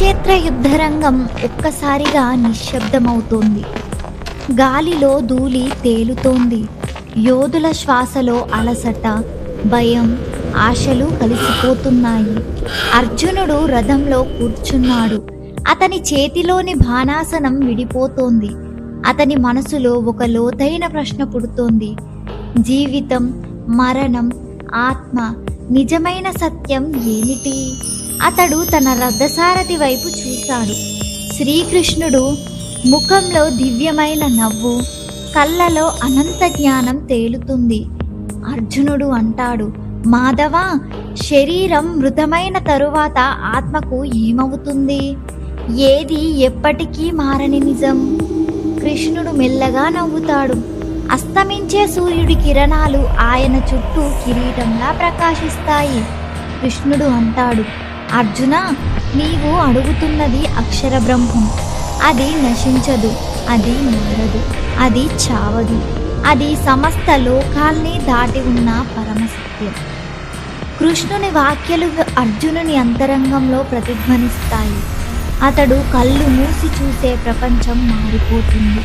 కురుక్షేత్ర యుద్ధరంగం ఒక్కసారిగా నిశ్శబ్దమవుతోంది. గాలిలో ధూళి తేలుతోంది. యోధుల శ్వాసలో అలసట భయం ఆశలు కలిసిపోతున్నాయి. అర్జునుడు రథంలో కూర్చున్నాడు. అతని చేతిలోని బాణాసనం విడిపోతోంది. అతని మనసులో ఒక లోతైన ప్రశ్న పుడుతోంది. జీవితం మరణం ఆత్మ నిజమైన సత్యం ఏమిటి? అతడు తన రథసారథి వైపు చూశాడు. శ్రీకృష్ణుడు ముఖంలో దివ్యమైన నవ్వు కళ్ళలో అనంత జ్ఞానం తేలుతుంది. అర్జునుడు అంటాడు మాధవ శరీరం మృతమైన తరువాత ఆత్మకు ఏమవుతుంది? ఏది ఎప్పటికీ మారని నిజం? కృష్ణుడు మెల్లగా నవ్వుతాడు. అస్తమించే సూర్యుడి కిరణాలు ఆయన చుట్టూ కిరీటంలా ప్రకాశిస్తాయి. కృష్ణుడు అంటాడు అర్జున నీవు అడుగుతున్నది అక్షర బ్రహ్మం. అది నశించదు అది మారదు అది చావదు. అది సమస్త లోకాల్ని దాటి ఉన్న పరమసత్యం. కృష్ణుని వాక్యలు అర్జునుని అంతరంగంలో ప్రతిధ్వనిస్తాయి. అతడు కళ్ళు మూసి చూసే ప్రపంచం మారిపోతుంది.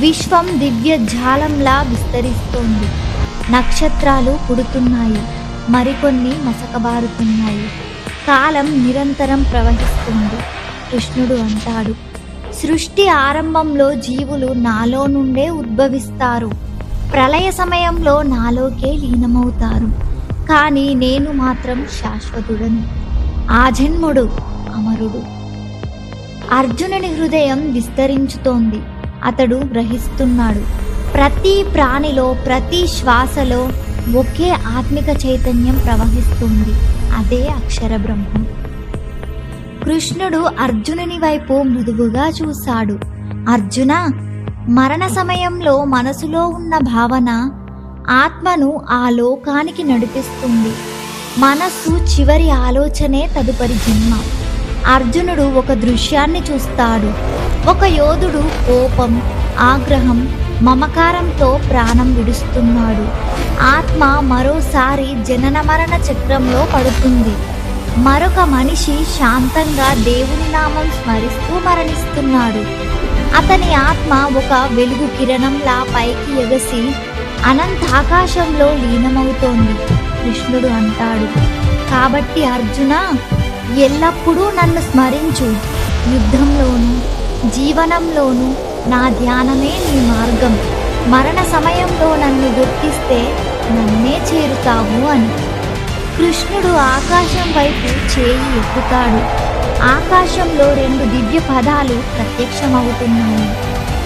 విశ్వం దివ్య జాలంలా విస్తరిస్తోంది. నక్షత్రాలు పుడుతున్నాయి మరికొన్ని మసకబారుతున్నాయి. కాలం నిరంతరం ప్రవహిస్తుంది. కృష్ణుడు అంటాడు సృష్టి ఆరంభంలో జీవులు నాలో నుండే ఉద్భవిస్తారు. ప్రళయ సమయంలో నాలోకే లీనమవుతారు. కానీ నేను మాత్రం శాశ్వతుడను. ఆ జన్ముడు అమరుడు. అర్జునుని హృదయం విస్తరించుతోంది. అతడు గ్రహిస్తున్నాడు ప్రతి ప్రాణిలో ప్రతి శ్వాసలో ఒకే ఆత్మిక చైతన్యం ప్రవహిస్తుంది. అదే అక్షర బ్రహ్మం. కృష్ణుడు అర్జునుని వైపు మృదువుగా చూశాడు. అర్జున మరణ సమయంలో మనసులో ఉన్న భావన ఆత్మను ఆ లోకానికి నడిపిస్తుంది. మనస్సు చివరి ఆలోచనే తదుపరి జన్మ. అర్జునుడు ఒక దృశ్యాన్ని చూస్తాడు. ఒక యోధుడు కోపం ఆగ్రహం మమకారంతో ప్రాణం విడుస్తున్నాడు. ఆత్మ మరోసారి జనన మరణ చక్రంలో పడుతుంది. మరొక మనిషి శాంతంగా దేవుని నామం స్మరిస్తూ మరణిస్తున్నాడు. అతని ఆత్మ ఒక వెలుగు కిరణంలా పైకి ఎగసి అనంతాకాశంలో లీనమవుతోంది. కృష్ణుడు అంటాడు కాబట్టి అర్జున ఎల్లప్పుడూ నన్ను స్మరించు. యుద్ధంలోనూ జీవనంలోనూ నా ధ్యానమే నీ మార్గం. మరణ సమయంలో నన్ను గుర్తిస్తే నన్నే చేరుతావు అని. కృష్ణుడు ఆకాశం వైపు చేయి ఎత్తుతాడు ఆకాశంలో రెండు దివ్య పదాలు ప్రత్యక్షమవుతున్నాయి.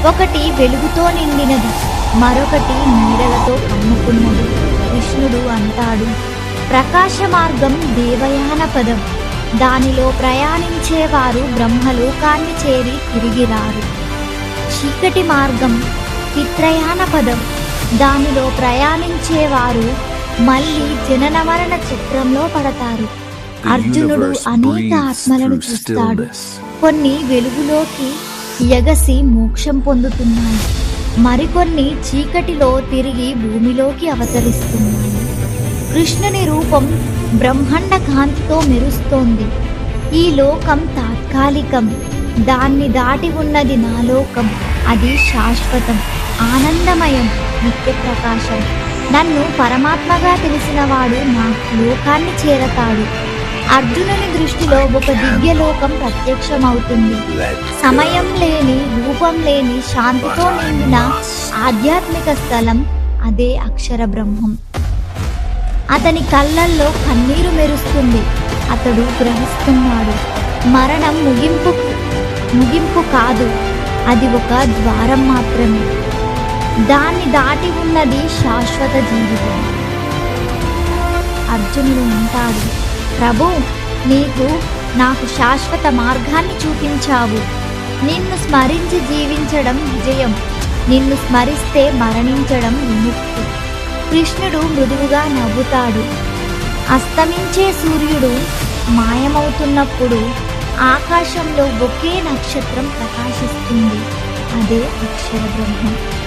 ఒకటి వెలుగుతో నిండినది మరొకటి నీడలతో కమ్ముకున్నది. కృష్ణుడు అంటాడు ప్రకాశ మార్గం దేవయాన పదం. దానిలో ప్రయాణించేవారు బ్రహ్మలోకాన్ని చేరి తిరిగి రారు. చీకటి మార్గం పిత్రయాన పదం. దానిలో ప్రయాణించేవారు మళ్ళీ జనన మరణ చక్రంలో పడతారు. అర్జునుడు అనేక ఆత్మలను చూస్తాడు. కొన్ని వెలుగులోకి ఎగసి మోక్షం పొందుతున్నాయి. మరికొన్ని చీకటిలో తిరిగి భూమిలోకి అవతరిస్తున్నాయి. కృష్ణుని రూపం బ్రహ్మాండ కాంతితో మెరుస్తోంది. ఈ లోకం తాత్కాలికం. దాన్ని దాటి ఉన్నది నా లోకం. అది శాశ్వతం ఆనందమయం నిత్య ప్రకాశం. నన్ను పరమాత్మగా తెలిసినవాడు నా లోకాన్ని చేరతాడు. అర్జునుని దృష్టిలో ఒక దివ్య లోకం ప్రత్యక్షమవుతుంది సమయం లేని రూపం లేని శాంతితో నిండిన ఆధ్యాత్మిక స్థలం అదే అక్షర బ్రహ్మం. అతని కళ్ళల్లో కన్నీరు మెరుస్తుంది. అతడు గ్రహిస్తున్నాడు. మరణం ముగింపు ముగింపు కాదు. అది ఒక ద్వారం మాత్రమే. దాన్ని దాటి ఉన్నది శాశ్వత జీవితం. అర్జునుడు అంటాడు ప్రభు నీకు నాకు శాశ్వత మార్గాన్ని చూపించావు. నిన్ను స్మరించి జీవించడం విజయం. నిన్ను స్మరిస్తే మరణించడం విముక్తి. కృష్ణుడు మృదువుగా నవ్వుతాడు. అస్తమించే సూర్యుడు మాయమవుతున్నప్పుడు ఆకాశంలో ఒకే నక్షత్రం ప్రకాశిస్తుంది. అదే అక్షర బ్రహ్మ